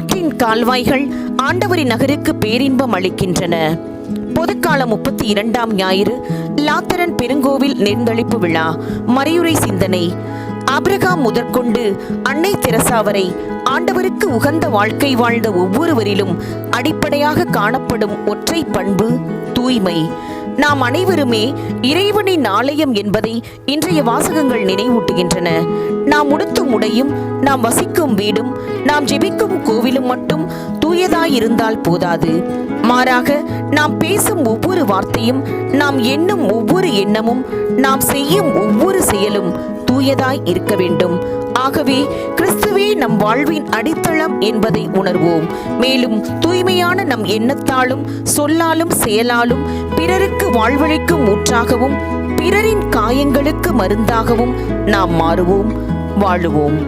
ஆற்றின் கால்வாய்கள் ஆண்டவரின் நகருக்கு பேரின்பம் அளிக்கின்றன. பொதுக்காலம் முப்பத்தி இரண்டாம் ஞாயிறு லாத்தரன் பெருங்கோவில் நெருந்தளிப்பு விழா மறையுறை சிந்தனை. அபிரகாம் முதற்கொண்டு அன்னை தெரசா வரை ஆண்டவருக்கு உகந்த வாழ்க்கை வாழ்ந்த ஒவ்வொருவரிலும் அடிப்படையாக காணப்படும் ஒற்றை பண்பு தூய்மை. நாம் அனைவருமே இறைவனின் ஆலயம் என்பதை இன்றைய வாசகங்கள் நினைவூட்டுகின்றன. நாம் உடுத்தும் உடையும் நாம் வசிக்கும் வீடும் நாம் ஜெபிக்கும் கோவிலும் மட்டும் தூயதாயிருந்தால் போதாது. மாறாக நாம் பேசும் ஒவ்வொரு வார்த்தையும் நாம் எண்ணும் ஒவ்வொரு எண்ணமும் நாம் செய்யும் ஒவ்வொரு செயலும் தூயதாய் இருக்க வேண்டும். ஆகவே கிறிஸ்துவே நம் வாழ்வின் அடித்தளம் என்பதை உணர்வோம். மேலும் தூய்மையான நம் எண்ணத்தாலும் சொல்லாலும் செயலாலும் பிறருக்கு வாழ்வழிக்கும் ஊற்றாகவும் பிறரின் காயங்களுக்கு மருந்தாகவும் நாம் மாறுவோம் வாழுவோம்.